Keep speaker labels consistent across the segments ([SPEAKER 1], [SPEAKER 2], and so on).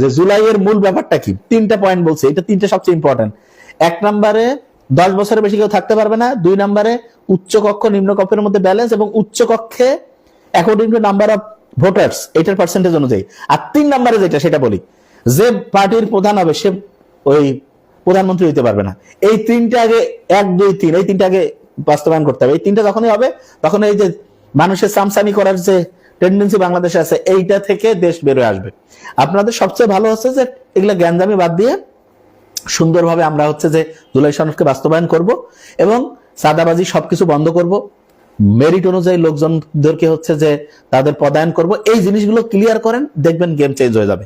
[SPEAKER 1] যে জুলাইয়ের মূল ব্যাপারটা কি? তিনটা পয়েন্ট বলছে। এটা তিনটা সবচেয়ে ইম্পর্টেন্ট এক নম্বরে, দশ বছরের বেশি কেউ থাকতে পারবে না। দুই নম্বরে উচ্চ কক্ষ নিম্ন কক্ষের মধ্যে ব্যালেন্স এবং উচ্চ কক্ষে according to number of voters এটার পার্সেন্টেজ অনুযায়ী। আর তিন নম্বরে যেটা, সেটা বলি। যে পার্টির প্রধান হবে, সে ওই প্রধানমন্ত্রী হইতে পারবে না। এই তিনটা আগে এক, দুই, তিন, এই তিনটা আগে বাস্তবায়ন করতে হবে। এই তিনটা যখনই হবে তখন এই যে মানুষের সামসামি করার যে টেন্ডেন্সি বাংলাদেশে আছে, এইটা থেকে দেশ বেরোয় আসবে। আপনাদের সবচেয়ে ভালো হচ্ছে যে এগুলা জ্ঞানজামি বাদ দিয়ে সুন্দরভাবে আমরা হচ্ছে যে জুলাই সনদকে বাস্তবায়ন করব এবং সাদাবাজি সবকিছু বন্ধ করব। মেরিট অনুযায়ী লোকজনদেরকে হচ্ছে যে তাদের পদায়ন করব। এই জিনিসগুলো ক্লিয়ার করেন, দেখবেন গেম চেঞ্জ হয়ে যাবে।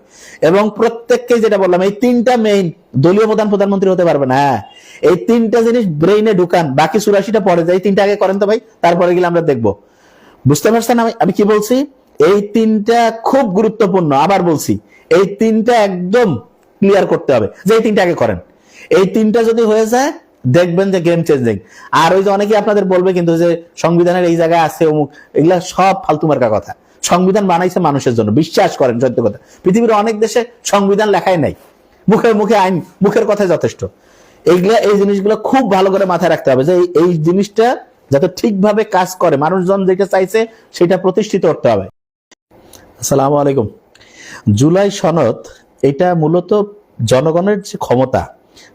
[SPEAKER 1] এবং প্রত্যেককে যেটা বললাম, এই তিনটা মেইন দলীয় প্রধান প্রধানমন্ত্রী হতে পারবে না হ্যাঁ। এই তিনটা জিনিস ব্রেইনে ঢুকান, বাকি চুরাশিটা পরে যায় তিনটা আগে করেন তো ভাই, তারপরে গেলে আমরা দেখব। বুঝতে পারছেন আমি আমি কি বলছি? এই তিনটা খুব গুরুত্বপূর্ণ, আবার বলছি, এই তিনটা একদম ক্লিয়ার করতে হবে, যে এই তিনটা আগে করেন। এই তিনটা যদি হয়ে যায়, দেখবেন যে গেম চেঞ্জিং আর ওই যে অনেকে আপনাদের বলবে কিন্তু যে সংবিধানের এই জায়গায় আছে অমুক, এগুলা সব ফালতু মার্কা কথা। সংবিধান বানাইছে মানুষের জন্য, বিশ্বাস করেন, সত্য কথা। পৃথিবীর অনেক দেশে সংবিধান লেখাই নাই। মুখে মুখে আইন, মুখের কথাই যথেষ্ট। এইগুলা এই জিনিসগুলো খুব ভালো করে মাথায় রাখতে হবে যে এই- এই জিনিসটা যাতে ঠিকভাবে কাজ করে। মানুষজন যেটা চাইছে সেটা প্রতিষ্ঠিত করতে হবে। আসসালামু আলাইকুম। জুলাই সনদ, এটা মূলত জনগণের যে ক্ষমতা,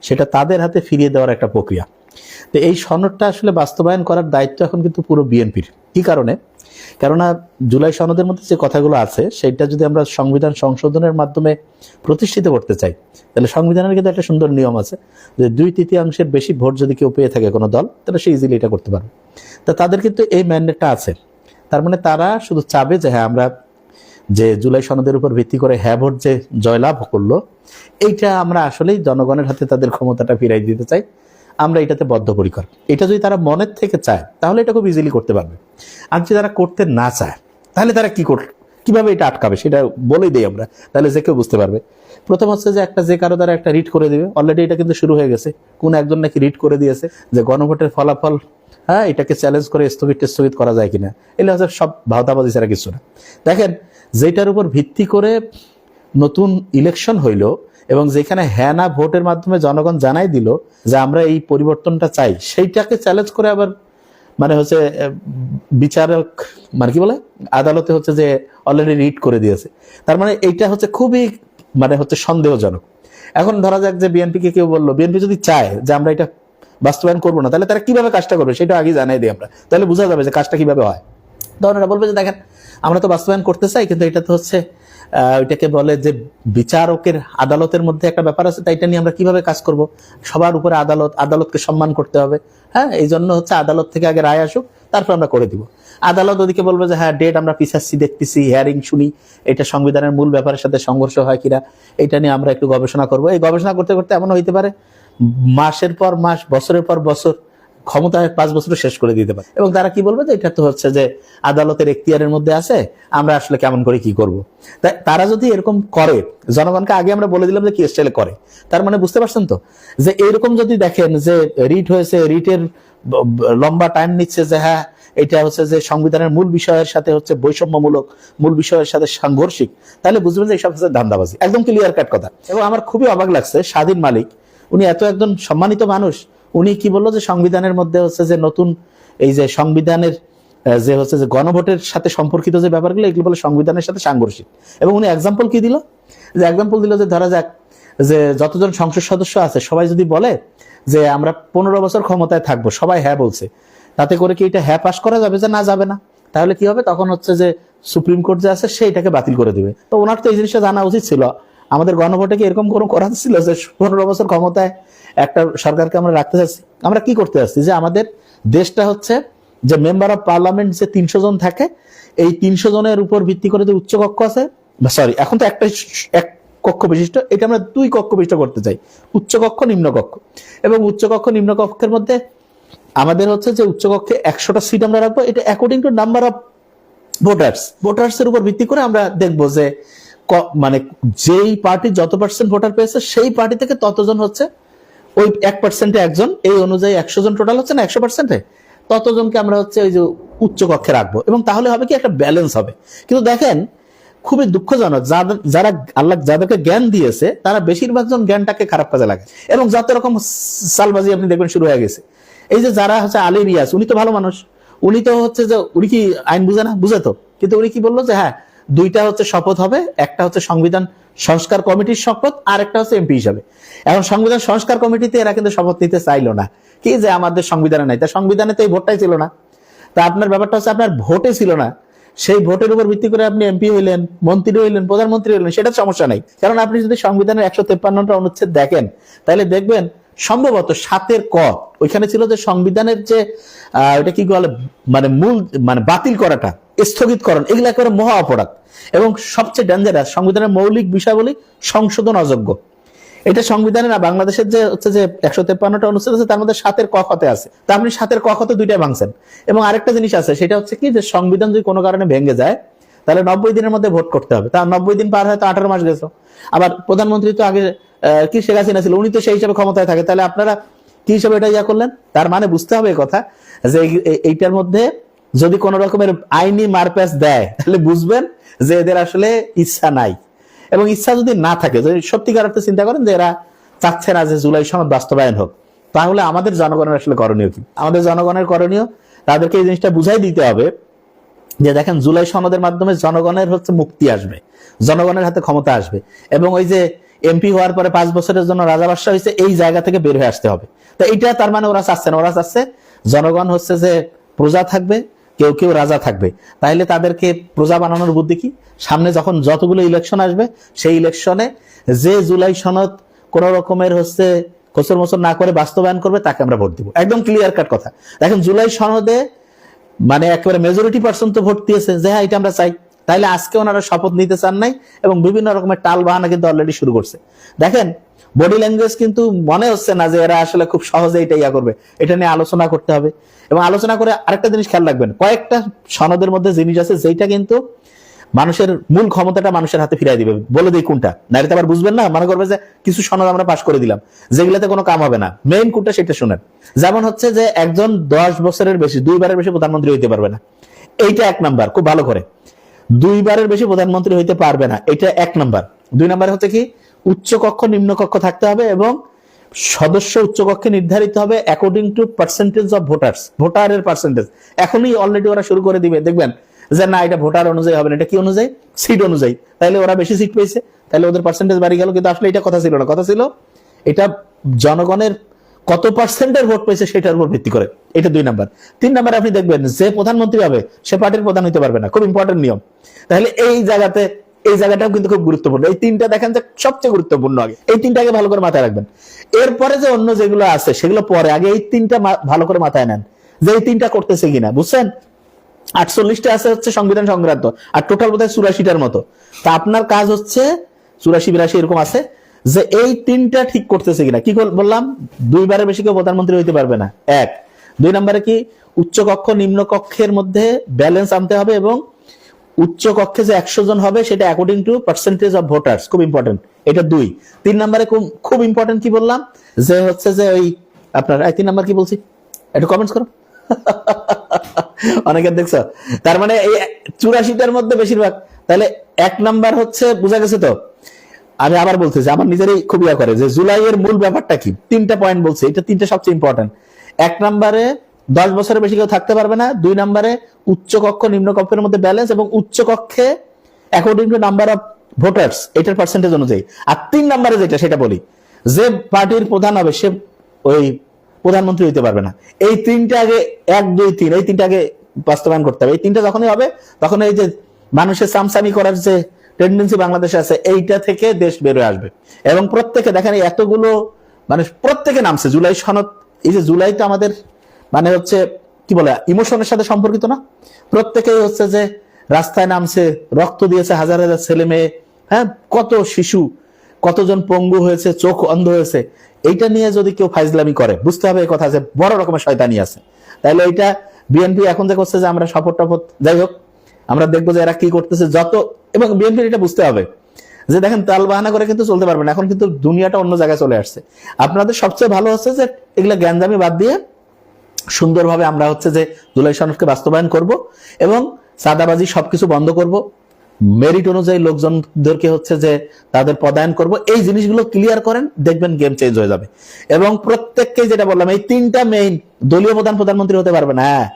[SPEAKER 1] সেটা তাদের হাতে ফিরিয়ে দেওয়ার একটা প্রক্রিয়া। তো এই সনদটা আসলে বাস্তবায়ন করার দায়িত্ব এখন কিন্তু পুরো বিএনপির। কি কারণে? কেননা জুলাই সনদের মধ্যে যে কথাগুলো আছে সেটা যদি আমরা সংবিধান সংশোধনের মাধ্যমে প্রতিষ্ঠিত করতে চাই, তাহলে সংবিধানের কিন্তু একটা সুন্দর নিয়ম আছে যে দুই তৃতীয়াংশের বেশি ভোট যদি কেউ পেয়ে থাকে কোনো দল, তাহলে সে ইজিলি এটা করতে পারবে। তা তাদের কিন্তু এই ম্যান্ডেটটা আছে। তার মানে তারা শুধু চাবে যে হ্যাঁ আমরা যে জুলাই সনদের উপর ভিত্তি করে হ্যাঁ ভোট যে জয়লাভ করল, এইটা আমরা আসলেই জনগণের হাতে তাদের ক্ষমতাটা ফিরাই দিতে চাই। আমরা এটাতে বদ্ধপরিকর। এটা যদি তারা মনের থেকে চায়, তাহলে এটা খুব ইজিলি করতে পারবে। আর যদি তারা করতে না চায়, তাহলে তারা কি কর কীভাবে এটা আটকাবে? সেটা বলেই দিই আমরা, তাহলে যে কেউ বুঝতে পারবে। প্রথম হচ্ছে যে একটা যে কারও দ্বারা একটা রিট করে দিবে। অলরেডি এটা কিন্তু শুরু হয়ে গেছে। কোন একজন নাকি রিট করে দিয়েছে যে গণভোটের ফলাফল হ্যাঁ এটাকে চ্যালেঞ্জ করে স্থগিত স্থগিত করা যায় কিনা? এগুলো হচ্ছে সব ভাওতাবাজি ছাড়া কিছু না। দেখেন, যেটার উপর ভিত্তি করে নতুন ইলেকশন হইল এবং যেখানে হ্যাঁ না ভোটের মাধ্যমে জনগণ জানাই দিল যে আমরা এই পরিবর্তনটা চাই, সেইটাকে চ্যালেঞ্জ করে আবার মানে হচ্ছে বিচারক মানে কি বলে, আদালতে হচ্ছে যে অলরেডি রিট করে দিয়েছে। তার মানে এইটা হচ্ছে খুবই মানে হচ্ছে সন্দেহজনক। এখন ধরা যাক যে বিএনপিকে কেউ বলল বিএনপি যদি চায় যে আমরা এটা বাস্তবায়ন করব না, তাহলে তারা কীভাবে কাজটা করবে সেটা আগে জানাই দিই আমরা। তাহলে বোঝা যাবে যে কাজটা কীভাবে হয়। তখন বলবে যে দেখেন, আমরা তো বাস্তবায়ন করতে চাই, কিন্তু এটা তো হচ্ছে ওইটাকে বলে যে বিচারকের আদালতের মধ্যে একটা ব্যাপার আছে তাই এটা নিয়ে আমরা কীভাবে কাজ করব? সবার উপরে আদালত, আদালতকে সম্মান করতে হবে হ্যাঁ? এই জন্য হচ্ছে আদালত থেকে আগে রায় আসুক, তারপর আমরা করে দিব। আদালত ওদিকে বলবে যে হ্যাঁ ডেট আমরা পিছাচ্ছি দেখতেছি হিয়ারিং শুনি, এটা সংবিধানের মূল ব্যাপারের সাথে সংঘর্ষ হয় কিনা, এটা নিয়ে আমরা একটু গবেষণা করব। এই গবেষণা করতে করতে এমন হইতে পারে, মাসের পর মাস, বছরের পর বছর ক্ষমতায় পাঁচ বছর শেষ করে দিতে পারে। এবং তারা কি বলবে যে, এটা তো হচ্ছে যে আদালতের এখতিয়ারের মধ্যে আছে, আমরা আসলে কেমন করে কি করব। তাই তারা যদি এরকম করে, জনগণকে আগে আমরা বলে দিলাম যে কি স্টাইলে করে। তার মানে বুঝতে পারছেন তো? যে এরকম যদি দেখেন যে রিট হয়েছে, রিটের লম্বা টাইম নিচ্ছে যে হ্যাঁ এটা হচ্ছে যে সংবিধানের মূল বিষয়ের সাথে হচ্ছে বৈষম্যমূলক, মূল বিষয়ের সাথে সাংঘর্ষিক, তাহলে বুঝবেন যে এইসব হচ্ছে ধান্দাবাজি। একদম ক্লিয়ার কাট কথা। এবং আমার খুবই অবাক লাগছে, স্বাধীন মালিক, উনি এত একজন সম্মানিত মানুষ উনি কি বলল যে সংবিধানের মধ্যে হচ্ছে যে নতুন, এই যে সংবিধানের যে হচ্ছে যে গণভোটের সাথে সম্পর্কিত যে ব্যাপারগুলো, এগুলো বলে সংবিধানের সাথে সাংঘর্ষিক। এবং উনি এক্সাম্পল কি দিল? যে এক্সাম্পল দিল যে ধরা যাক যে যতজন সংসদ সদস্য আছে, সবাই যদি বলে যে আমরা পনেরো বছর ক্ষমতায় থাকব, সবাই হ্যাঁ বলছে। তাতে করে কি এটা হ্যাঁ পাশ করা যাবে যে না যাবে না? তাহলে কি হবে? তখন হচ্ছে যে সুপ্রিম কোর্ট যে আছে, সেইটাকে বাতিল করে দিবে। তো ওনার তো এই জিনিসটা জানা উচিত ছিল। আমাদের গণভোটে কি এরকম কোনো করা ছিল যে পনেরো বছর ক্ষমতায় একটা সরকারকে আমরা রাখতে চাচ্ছি? আমরা কি করতে চাচ্ছি? যে আমাদের দেশটা হচ্ছে যে মেম্বার অফ পার্লামেন্ট যে তিনশো জন থাকে, এই তিনশো জনের উপর ভিত্তি করে যে উচ্চ কক্ষ আছে সরি এখন তো একটা এক কক্ষ বিশিষ্ট, এটা আমরা দুই কক্ষ বিশিষ্ট করতে চাই। উচ্চ কক্ষ, নিম্ন কক্ষ। এবং উচ্চ কক্ষ, নিম্ন কক্ষের মধ্যে আমাদের হচ্ছে যে উচ্চকক্ষে একশোটা সিট আমরা রাখব। এটা according to number of voters voters এর উপর ভিত্তি করে আমরা দেখব যে মানে যেই পার্টি যত পার্সেন্ট ভোটার পেয়েছে, সেই পার্টি থেকে ততজন হচ্ছে ওই এক পার্সেন্টে একজন। এই অনুযায়ী একশো জন টোটাল হচ্ছে না, একশো পার্সেন্টে ততজনকে আমরা হচ্ছে ওই যে উচ্চ কক্ষে রাখব। এবং তাহলে হবে কি, একটা ব্যালেন্স হবে। কিন্তু দেখেন, খুবই দুঃখজনক যারা আল্লাহ যাদেরকে জ্ঞান দিয়েছে, তারা বেশিরভাগ জন জ্ঞানটাকে খারাপ কাজে লাগে এবং যত রকম সালবাজি আপনি দেখবেন শুরু হয়ে গেছে। এই যে যারা হচ্ছে আলী রিয়াজ উনি তো ভালো মানুষ। উনি তো হচ্ছে যে, উনি কি আইন বুঝে না? বুঝে তো। কিন্তু উনি কি বলল যে হ্যাঁ দুইটা হচ্ছে শপথ হবে, একটা হচ্ছে সংবিধান সংস্কার কমিটির শপথ, আর একটা হচ্ছে এমপি হিসাবে। এখন সংবিধান সংস্কার কমিটিতে এরা কিন্তু শপথ নিতে চাইলো না। কি যে আমাদের সংবিধানে নাই? তা সংবিধানে তো এই ভোটটাই ছিল না। তা আপনার ব্যাপারটা হচ্ছে আপনার ভোটে ছিল না। সেই ভোটের উপর ভিত্তি করে আপনি এমপি হইলেন, মন্ত্রী হইলেন, প্রধানমন্ত্রী হইলেন সেটা সমস্যা নাই। কারণ আপনি যদি সংবিধানের একশো তেপ্পান্নটা অনুচ্ছেদ দেখেন, তাহলে দেখবেন সম্ভবত সাতের ক। ওইখানে ছিল যে সংবিধানের যে ওটা কি বলে মানে মূল মানে বাতিল করাটা, স্থগিতকরণ, এগুলো একেবারে মহা অপরাধ। এবং সবচেয়ে ডেঞ্জারাস সংবিধানের মৌলিক বিষয়াবলী সংশোধন অযোগ্য। এটা সংবিধানে না, বাংলাদেশের যে হচ্ছে যে একশো তেপ্পান্নটা অনুচ্ছেদ আছে, তার মধ্যে সাতের ক খতে আছে। তা আপনি সাতের ক খতে দুইটাই ভাঙছেন। এবং আরেকটা জিনিস আছে, সেটা হচ্ছে কি যে সংবিধান যদি কোনো কারণে ভেঙে যায় তাহলে নব্বই দিনের মধ্যে ভোট করতে হবে। তা নব্বই দিন পার হয়তো আঠারো মাস গেছে। আবার প্রধানমন্ত্রী তো আগে কি শেখ হাসিনা ছিল, উনি তো সেই হিসাবে ক্ষমতায় থাকে। তাহলে আপনারা কি হিসাবে এটা ইয়া করলেন? তার মানে বুঝতে হবে কথা যে এই- এই- এইটার মধ্যে যদি কোন রকমের আইনি মারপ্যাচ দেয়, তাহলে বুঝবেন যে এদের আসলে ইচ্ছা নাই। এবং ইচ্ছা যদি না থাকে, যদি সত্যিকার অর্থে চিন্তা করেন যে এরা চাচ্ছে না যে জুলাই সনদ বাস্তবায়ন হোক, তাহলে আমাদের জনগণের আসলে করণীয় কি? আমাদের জনগণের করণীয়, তাদেরকে এই জিনিসটা বুঝাই দিতে হবে যে দেখেন জুলাই সনদের মাধ্যমে জনগণের হচ্ছে মুক্তি আসবে, জনগণের হাতে ক্ষমতা আসবে এবং ওই যে এমপি হওয়ার পরে পাঁচ বছরের জন্য রাজা রাজাবাসা হয়েছে, এই জায়গা থেকে বের হয়ে আসতে হবে। তো এইটা তার মানে ওরা চাচ্ছে না, ওরা চাচ্ছে জনগণ হচ্ছে যে প্রজা থাকবে, কেউ কেউ রাজা থাকবে। তাহলে তাদেরকে প্রজা বানানোর বুদ্ধি কি? সামনে যখন যতগুলো ইলেকশন আসবে, সেই ইলেকশনে যে জুলাই সনদ কোন রকমের হচ্ছে কোচর মোচর না করে বাস্তবায়ন করবে, তাকে আমরা ভোট দিব। একদম ক্লিয়ার কাট কথা। দেখেন জুলাই সনদে মানে একেবারে মেজরিটি পার্সন তো ভোট দিয়েছে যে হ্যাঁ এটা আমরা চাই। তাইলে আজকে ওনারা শপথ নিতে চান নাই এবং বিভিন্ন রকমের টাল বাহানা কিন্তু অলরেডি শুরু করছে। দেখেন বডি ল্যাঙ্গুয়েজ কিন্তু মনে হচ্ছে না যে এরা আসলে খুব সহজে এটা ইয়া করবে। এটা নিয়ে আলোচনা করতে হবে। এবং আলোচনা করে আরেকটা জিনিস খেয়াল রাখবেন, কয়েকটা সনদের মধ্যে জিনিস আছে যেটা কিন্তু মানুষের মূল ক্ষমতাটা মানুষের হাতে ফিরাই দিবে। বলে দিই কোনটা। নারীতে আবার বুঝবেন না, মনে করবে যে কিছু সনদ আমরা পাশ করে দিলাম। যেগুলোতে কোনো কাম হবে না। মেইন কোনটা সেটা শুনেন। যেমন হচ্ছে যে একজন দশ বছরের বেশি, দুইবারের বেশি প্রধানমন্ত্রী হইতে পারবে না। এইটা এক নাম্বার, খুব ভালো করে। দুইবারের বেশি প্রধানমন্ত্রী হইতে পারবে না, এটা এক নাম্বার। দুই নাম্বার হচ্ছে কি, উচ্চ কক্ষ, নিম্ন কক্ষ থাকতে হবে এবং সদস্য উচ্চকক্ষে নির্ধারিত হবে according to percentage of voters ভোটারের পার্সেন্টেজ এখনই অলরেডি ওরা শুরু করে দিবে। দেখবেন যে না, এটা ভোটার অনুযায়ী হবে না, এটা কি অনুযায়ী? সিট অনুযায়ী। তাহলে ওরা বেশি সিট পেয়েছে। তাহলে ওদের পার্সেন্টেজ বাড়ি গেল, কিন্তু আসলে এটা কথা ছিল না। কথা ছিল, এটা জনগণের কত পার্সেন্টের ভোট পেয়েছে সেটার উপর ভিত্তি করে। এটা দুই নাম্বার। তিন নাম্বার, আপনি দেখবেন যে প্রধানমন্ত্রী হবে সে পার্টির প্রধান হতে পারবে না। খুব ইম্পর্টেন্ট নিয়ম। তাহলে এই জায়গাতে, এই জায়গাটাও কিন্তু খুব গুরুত্বপূর্ণ। এই তিনটা দেখেন যে সবচেয়ে গুরুত্বপূর্ণ আগে। এই তিনটাকে ভালো করে মাথায় রাখবেন। এরপরে যে অন্য যেগুলো আছে, সেগুলো পরে। আগে এই তিনটা ভালো করে মাথায় নেন। যে এই তিনটা করতেছে কিনা, বুঝছেন? আটচল্লিশটা আছে হচ্ছে সংবিধান সংক্রান্ত, আর টোটাল বোধহয় চুরাশিটার মতো। তা আপনার কাজ হচ্ছে, চুরাশি, বিরাশি এরকম আছে, যে এই তিনটা ঠিক করতেছে কিনা। কি বললাম? দুইবারের বেশি কেউ প্রধানমন্ত্রী হইতে পারবে না। এক। দুই নম্বরে কি? উচ্চ কক্ষ নিম্ন কক্ষের মধ্যে ব্যালেন্স আনতে হবে এবং উচ্চ কক্ষে যে একশো জন হবে, সেটা according to percentage of voters খুব ইম্পর্টেন্ট এটা দুই। তিন নম্বরে খুব ইম্পর্টেন্ট কি বললাম? যে হচ্ছে যে ওই আপনার তিন নাম্বার কি বলছি? একটু কমেন্টস করো। অনেকে দেখছ। তার মানে এই চুরাশিটার মধ্যে বেশিরভাগ, তাহলে এক নাম্বার হচ্ছে, বোঝা গেছে তো? আমি আবার বলতেছি, আমার নিজেরই খুব ইয়া করে যে জুলাইয়ের মূল ব্যাপারটা কি? তিনটা পয়েন্ট বলছে, এটা তিনটা সবচেয়ে ইম্পর্টেন্ট এক নম্বরে দশ বছরের বেশি কেউ থাকতে পারবে না, দুই নাম্বারে উচ্চ কক্ষ নিম্ন কক্ষের মধ্যে ব্যালেন্স এবং উচ্চ কক্ষে according to number of voters এটার পার্সেন্টেজ অনুযায়ী। আর তিন নাম্বারে যেটা, সেটা বলি, যে পার্টির প্রধান হবে, সে ওই প্রধানমন্ত্রী হইতে পারবে না। এই তিনটা আগে এক, দুই, তিন, এই তিনটা আগে বাস্তবায়ন করতে হবে। এই তিনটা যখনই হবে, তখন এই যে মানুষের সামসামি করার যে টেন্ডেন্সি বাংলাদেশে আছে, এইটা থেকে দেশ বেরোয় আসবে। এবং প্রত্যেকে দেখেন এতগুলো মানে প্রত্যেকে নামছে। জুলাই সনদ, এই যে জুলাই তো আমাদের মানে হচ্ছে কি বলে, ইমোশনের সাথে সম্পর্কিত না। প্রত্যেকেই হচ্ছে যে রাস্তায় নামছে, রক্ত দিয়েছে হাজার হাজার ছেলে মেয়ে হ্যাঁ কত শিশু, কতজন পঙ্গু হয়েছে, চোখ অন্ধ হয়েছে। এইটা নিয়ে যদি কেউ ফাইজলামি করে, বুঝতে হবে এই কথা যে বড় রকমের শয়তানি আছে। তাহলে এইটা বিএনপি এখন যে করছে যে আমরা শপথ টপথ, যাই হোক, আমরা দেখব যে এরা কি করতেছে, যত, এবং বিএনপি এটা বুঝতে হবে। যে দেখেন, তাল বাহানা করে কিন্তু চলতে পারবে না, এখন কিন্তু দুনিয়াটা অন্য জায়গায় চলে আসছে। আপনাদের সবচেয়ে ভালো হচ্ছে যে এগুলো জ্ঞানজামি বাদ দিয়ে সুন্দরভাবে আমরা হচ্ছে যে জুলাই সনদকে বাস্তবায়ন করব এবং সাদাবাজি সবকিছু বন্ধ করব। মেরিট অনুযায়ী লোকজনদেরকে হচ্ছে যে তাদের পদায়ন করব। এই জিনিসগুলো ক্লিয়ার করেন, দেখবেন গেম চেঞ্জ হয়ে যাবে। এবং প্রত্যেককে যেটা বললাম, এই তিনটা মেইন দলীয় প্রধান প্রধানমন্ত্রী হতে পারবে না হ্যাঁ।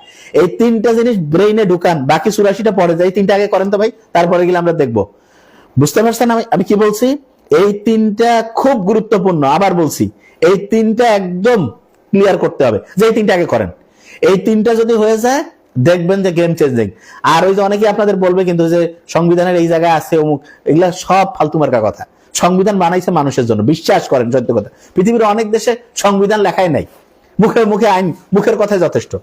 [SPEAKER 1] এই তিনটা জিনিস ব্রেইনে ঢুকান, বাকি চুরাশিটা পরে যায় তিনটা আগে করেন তো ভাই, তারপরে গেলে আমরা দেখব। বুঝতে পারছেন আমি আমি কি বলছি? এই তিনটা খুব গুরুত্বপূর্ণ, আবার বলছি, এই তিনটা একদম ক্লিয়ার করতে হবে যে এই তিনটা আগে করেন। এই তিনটা যদি হয়ে যায় দেখবেন যে গেম চেঞ্জিং আর ওই যে অনেকে আপনাদের বলবে কিন্তু যে সংবিধানের এই জায়গায় আছে অমুক, এগুলা সব ফালতু মার্কা কথা। সংবিধান বানাইছে মানুষের জন্য, বিশ্বাস করেন, সত্য কথা। পৃথিবীর অনেক দেশে সংবিধান লেখাই নাই। মুখে মুখে আইন, মুখের কথাই যথেষ্ট।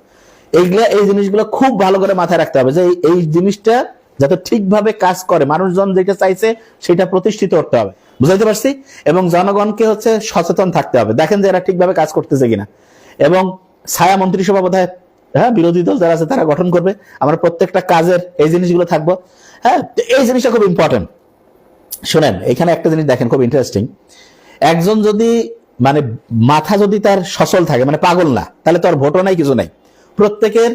[SPEAKER 1] এইগুলা এই জিনিসগুলো খুব ভালো করে মাথায় রাখতে হবে যে এই- এই জিনিসটা যাতে ঠিকভাবে কাজ করে, মানুষজন যেটা চাইছে সেটা প্রতিষ্ঠিত করতে হবে। বুঝাইতে পারছি? এবং জনগণকে হচ্ছে সচেতন থাকতে হবে। দেখেন যে এরা ঠিকভাবে কাজ করতেছে কিনা। এবং ছায়া মন্ত্রিসভা বোধ হ্যাঁ বিরোধী দল যারা আছে তারা গঠন করবে। আমরা প্রত্যেকটা কাজের এই জিনিসগুলো থাকব। হ্যাঁ এই জিনিসটা খুব ইম্পর্টেন্ট শোনেন, এখানে একটা জিনিস দেখেন, খুব ইন্টারেস্টিং একজন যদি মানে মাথা যদি তার সচল থাকে মানে পাগল না, তাহলে তো আর ভোটও নাই, কিছু নাই। প্রত্যেকের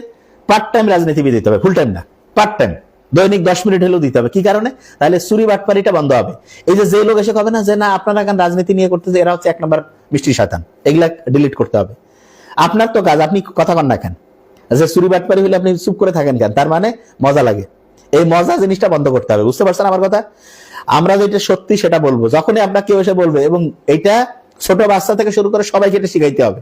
[SPEAKER 1] পার্ট টাইম রাজনীতিবিদ দিতে হবে ফুল টাইম না পার্ট টাইম দৈনিক দশ মিনিট হলেও দিতে হবে। কি কারণে? তাহলে চুরি বাটপারিটা বন্ধ হবে। এই যে যে লোক এসে কবে না, যে না, আপনারা এখন রাজনীতি নিয়ে করতেছে, এরা হচ্ছে এক নম্বর মিষ্টি শাতান এগুলা ডিলিট করতে হবে। আপনার তো কাজ, আপনি কথা কন না কেন? যে চুরি বাটপারি হলে আপনি চুপ করে থাকেন কেন? তার মানে মজা লাগে। এই মজা জিনিসটা বন্ধ করতে হবে। বুঝতে পারছেন আমার কথা? আমরা যেটা সত্যি সেটা বলব। যখনই আপনার কেউ এসে বলবে, এবং এটা ছোট বাচ্চা থেকে শুরু করে সবাইকে এটা শিখাইতে হবে।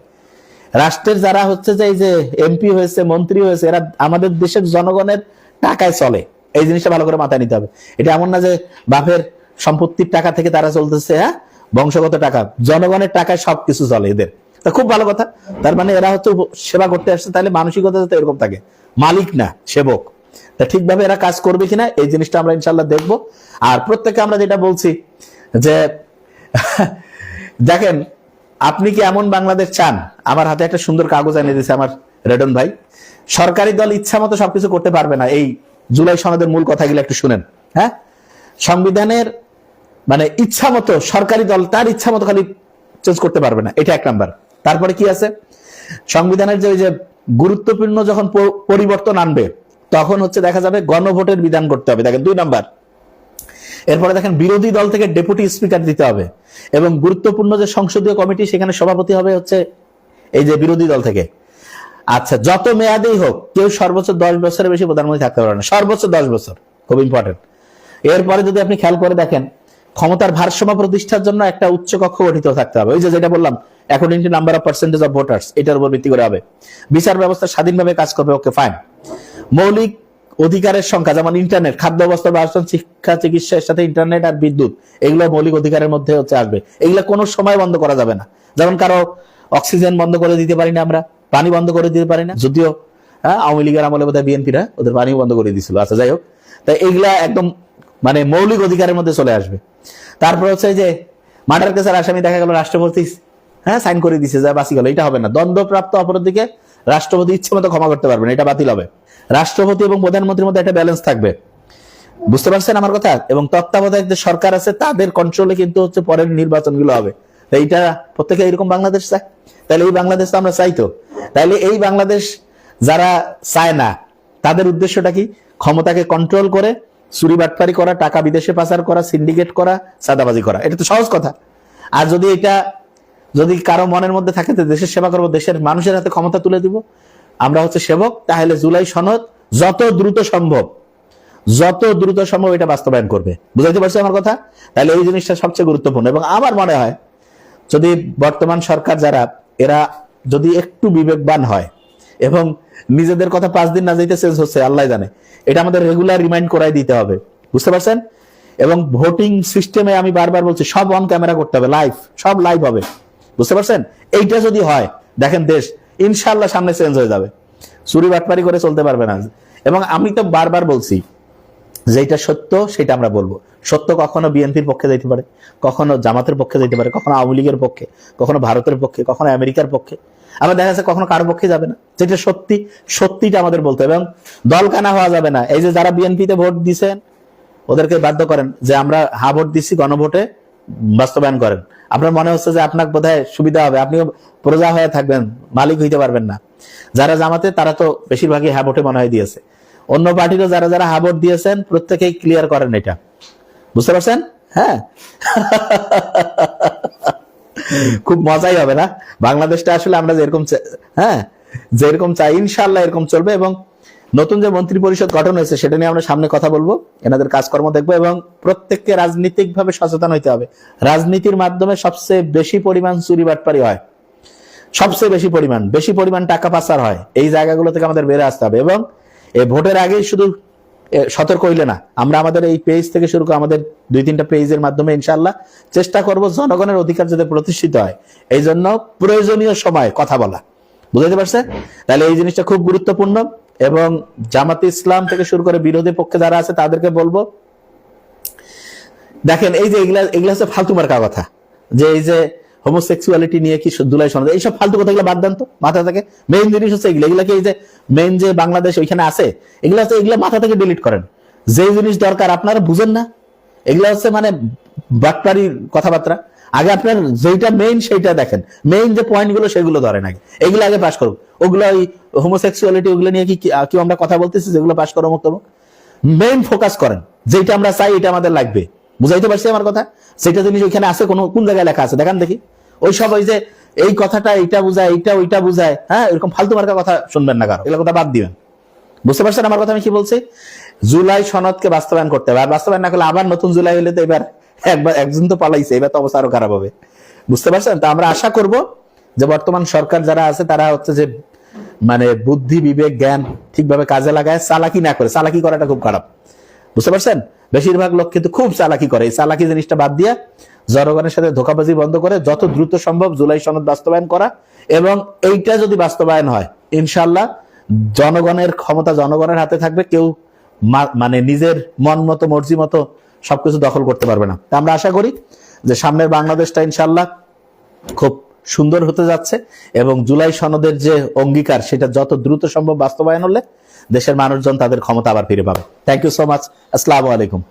[SPEAKER 1] রাষ্ট্রের যারা হচ্ছে যে এই যে এমপি হয়েছে, মন্ত্রী হয়েছে, এরা আমাদের দেশের জনগণের টাকায় চলে। এই জিনিসটা ভালো করে মাথায় নিতে হবে। এটা এমন না যে বাপের সম্পত্তির টাকা থেকে তারা চলতেছে হ্যাঁ? বংশগত টাকা। জনগণের টাকায় সবকিছু চলে এদের। তা খুব ভালো কথা। তার মানে এরা হচ্ছে সেবা করতে আসছে, তাহলে মানসিকতা যাতে এরকম থাকে। মালিক না, সেবক। তা ঠিকভাবে এরা কাজ করবে কিনা, এই জিনিসটা আমরা ইনশাল্লাহ দেখব। আর প্রত্যেকে আমরা যেটা বলছি, যে দেখেন, আপনি কি এমন বাংলাদেশ চান? আমার হাতে একটা সুন্দর কাগজ এনে দিয়েছে আমার রেডন ভাই। সরকারি দল ইচ্ছা মতো সবকিছু করতে পারবে না। এই জুলাই সনদের মূল কথাগুলো একটু শুনেন হ্যাঁ? সংবিধানের মানে ইচ্ছা মতো সরকারি দল তার ইচ্ছা মতো খালি চেঞ্জ করতে পারবে না। এটা এক নাম্বার। তারপরে কি আছে? সংবিধানের যে যে গুরুত্বপূর্ণ যখন পরিবর্তন আনবে, তখন হচ্ছে দেখা যাবে গণভোটের বিধান করতে হবে। দেখেন দুই নাম্বার। এরপরে দেখেন বিরোধী দল থেকে ডেপুটি স্পিকার দিতে হবে এবং গুরুত্বপূর্ণ যে সংসদীয় কমিটি, সেখানে সভাপতি হবে হচ্ছে এই যে বিরোধী দল থেকে। আচ্ছা যত মেয়াদেই হোক, কেউ সর্বোচ্চ দশ বছরের বেশি প্রধানমন্ত্রী থাকতে পারে না। সর্বোচ্চ দশ বছর, খুব ইম্পর্টেন্ট এরপরে যদি আপনি খেয়াল করে দেখেন, ক্ষমতার ভারসাম্য প্রতিষ্ঠার জন্য একটা উচ্চ কক্ষ গঠিত থাকতে হবে। ওই যে যেটা বললাম according to number of percentage of voters এটার উপর ভিত্তি করে হবে। বিচার ব্যবস্থা স্বাধীনভাবে কাজ করবে ওকে ফাইন মৌলিক অধিকারের সংখ্যা, যেমন ইন্টারনেট খাদ্য অবস্থা বাসন, শিক্ষা, চিকিৎসার সাথে ইন্টারনেট আর বিদ্যুৎ, এগুলো মৌলিক অধিকারের মধ্যে হচ্ছে আসবে। এগুলো কোনো সময় বন্ধ করা যাবে না। যেমন কারও অক্সিজেন বন্ধ করে দিতে পারি না আমরা, পানি বন্ধ করে দিতে পারি না, যদিও হ্যাঁ আওয়ামী লীগের আমলে বোধহয় বিএনপিরা ওদের পানিও বন্ধ করে দিয়েছিল। আচ্ছা যাই হোক। তাই এগুলা একদম মানে মৌলিক অধিকারের মধ্যে চলে আসবে। তারপর হচ্ছে যে, মার্ডার কেসের আসামি দেখা গেল রাষ্ট্রপতি হ্যাঁ সাইন করে দিছে, যা বাসি গেল, এটা হবে না। দ্বন্দ্বপ্রাপ্ত অপরাধীকে রাষ্ট্রপতি ইচ্ছে মতো ক্ষমা করতে পারবেন, এটা বাতিল হবে। রাষ্ট্রপতি এবং প্রধানমন্ত্রীর মধ্যে একটা ব্যালেন্স থাকবে। বুঝতে পারছেন আমার কথা? এবং তত্ত্বাবধায়ক যে সরকার আছে, তাদের কন্ট্রোলে কিন্তু হচ্ছে পরের নির্বাচনগুলো হবে। এইটা প্রত্যেকে এরকম বাংলাদেশ চায়? তাহলে এই বাংলাদেশ তো আমরা চাই তো। তাহলে এই বাংলাদেশ যারা চায় না, তাদের উদ্দেশ্যটা কি? ক্ষমতাকে কন্ট্রোল করে, চুরি বাটপারি করা, টাকা বিদেশে পাচার করা সিন্ডিকেট করা সাদাবাজি করা। এটা তো সহজ কথা। আর যদি এটা যদি কারও মনের মধ্যে থাকে যে দেশের সেবা করব, দেশের মানুষের হাতে ক্ষমতা তুলে দিব, আমরা হচ্ছে সেবক, তাহলে জুলাই সনদ যত দ্রুত সম্ভব, যত দ্রুত সম্ভব এটা বাস্তবায়ন করবে। বুঝাইতে পারছি আমার কথা? তাহলে এই জিনিসটা সবচেয়ে গুরুত্বপূর্ণ। এবং আমার মনে হয়, যদি বর্তমান সরকার যারা, এরা যদি একটু বিবেকবান হয়, এবং নিজেদের কথা পাঁচ দিন না যেতে চেঞ্জ হচ্ছে, আল্লাহ জানে, এটা আমাদের রেগুলার রিমাইন্ড করাই দিতে হবে। বুঝতে পারছেন? এবং ভোটিং সিস্টেমে আমি বারবার বলছি, সব অন ক্যামেরা করতে হবে লাইভ সব লাইভ হবে। বুঝতে পারছেন? এইটা যদি হয়, দেখেন দেশ ইনশাল্লাহ সামনে চেঞ্জ হয়ে যাবে। চুরি বাটপারি করে চলতে পারবে না। এবং আমি তো বারবার বলছি যেটা সত্য, সেটা আমরা বলব। সত্য কখনো বিএনপির পক্ষে যাইতে পারে, কখনো জামাতের পক্ষে যাইতে পারে, কখনো আওয়ামী লীগের পক্ষে, কখনো ভারতের পক্ষে, কখনো আমেরিকার পক্ষে। আবার দেখা যাচ্ছে কখনো কারও পক্ষে যাবে না। যেটা সত্যি, সত্যিটা আমাদের বলতে এবং দল কানা হওয়া যাবে না। এই যে যারা বিএনপিতে ভোট দিছেন, ওদেরকে বাধ্য করেন যে আমরা হা ভোট দিচ্ছি গণভোটে বাস্তবায়ন করেন। আপনার মনে হচ্ছে যে আপনার বোধহয় সুবিধা হবে। আপনিও প্রজা হয়ে থাকবেন, মালিক হইতে পারবেন না। যারা জামাতে, তারা তো বেশিরভাগই ভোটে মনে হয় দিয়েছে। অন্য পার্টিরও যারা যারা হাবর দিয়েছেন, প্রত্যেকেই ক্লিয়ার করেন এটা। বুঝতে পারছেন? হ্যাঁ? খুব মজাই হবে না? বাংলাদেশটা আসলে আমরা যেরকম হ্যাঁ? যেরকম চাই ইনশাল্লাহ এরকম চলবে এবং নতুন যে মন্ত্রী পরিষদ গঠন হয়েছে, সেটা নিয়ে আমরা সামনে কথা বলব। এনাদের কাজকর্ম দেখব এবং প্রত্যেককে রাজনীতিকভাবে সচেতন হইতে হবে। রাজনীতির মাধ্যমে সবচেয়ে বেশি পরিমাণ চুরি বাটপারি হয়। সবচেয়ে বেশি পরিমাণ বেশি পরিমাণ টাকা পাচার হয়। এই জায়গাগুলো থেকে আমাদের বেড়ে আসতে হবে এবং এই ভোটের আগেই শুধু সতর্ক হইলে না, আমরা আমাদের এই পেজ থেকে শুরু করে আমাদের দুই তিনটা পেজের মাধ্যমে ইনশাল্লাহ চেষ্টা করব জনগণের অধিকার যাতে প্রতিষ্ঠিত হয়। এই জন্য প্রয়োজনীয় সময় কথা বলা। বুঝতে পারছে তাহলে এই জিনিসটা খুব গুরুত্বপূর্ণ। এবং জামাতে ইসলাম থেকে শুরু করে বিরোধী পক্ষে যারা আছে তাদেরকে বলব দেখেন এই যে এগুলা এগুলা হচ্ছে ফালতু মার্কা কথা। যে এই যে হোমোসেক্সুয়ালিটি নিয়ে কি দুলাই যায়, এইসব ফালতু কথাগুলো বাদ দেন তো মাথা থেকে। মেইন জিনিস হচ্ছে এগুলো এগুলা কি এই যে মেইন যে বাংলাদেশ ওইখানে আছে এগুলো হচ্ছে এগুলো মাথা থেকে ডিলিট করেন। যে জিনিস দরকার আপনারা বুঝেন না এগুলো হচ্ছে মানে বাটপারির কথাবার্তা। আগে আপনার যেটা মেইন সেইটা দেখেন। মেইন যে পয়েন্টগুলো সেগুলো ধরেন আগে। এগুলো আগে পাস করুন ওগুলো ওই হোমোসেক্সুয়ালিটি ওগুলো নিয়ে কি কি- কি আমরা কথা বলতেছি যেগুলো পাস করো, মুক্ত মেইন ফোকাস করেন। যেটা আমরা চাই, এটা আমাদের লাগবে। বুঝাইতে পারছি আমার কথা? সেটা জিনিস ওইখানে আছে, কোন কোন জায়গায় লেখা আছে? দেখান দেখি। ওই সব ওই যে এই কথাটা এইটা বুঝায়, এইটা ওইটা বুঝায় হ্যাঁ? এরকম ফালতু মার্কা কথা শুনবেন না কারও। এগুলো কথা বাদ দিবেন। বুঝতে পারছেন আমার কথা আমি কি বলছি? জুলাই সনদকে বাস্তবায়ন করতে হবে। আর বাস্তবায়ন না করলে আবার নতুন জুলাই হলে তো এবার একবার একজন তো পালাইছে, এবার তো অবস্থা আরও খারাপ হবে। বুঝতে পারছেন? তা আমরা আশা করব যে বর্তমান সরকার যারা আছে, তারা হচ্ছে যে মানে বুদ্ধি, বিবেক, জ্ঞান ঠিকভাবে কাজে লাগায়, চালাকি না করে। চালাকি করাটা খুব খারাপ। বুঝতে পারছেন? বেশিরভাগ লোক কিন্তু খুব চালাকি করে। এই চালাকি জিনিসটা বাদ দিয়া জনগণের সাথে ধোকাবাজি বন্ধ করে যত দ্রুত সম্ভব জুলাই সনদ বাস্তবায়ন করা এবং এইটা যদি বাস্তবায়ন হয় ইনশাল্লাহ জনগণের ক্ষমতা জনগণের হাতে থাকবে। কেউ মানে নিজের মন মতো, মর্জি মতো সবকিছু দখল করতে পারবে না। তা আমরা আশা করি যে সামনের বাংলাদেশটা ইনশাল্লাহ খুব সুন্দর হতে যাচ্ছে এবং জুলাই সনদের যে অঙ্গীকার, সেটা যত দ্রুত সম্ভব বাস্তবায়ন হলে দেশের মানুষজন তাদের ক্ষমতা আবার ফিরে পাবে। থ্যাংক ইউ সো মাচ আসসালামু আলাইকুম।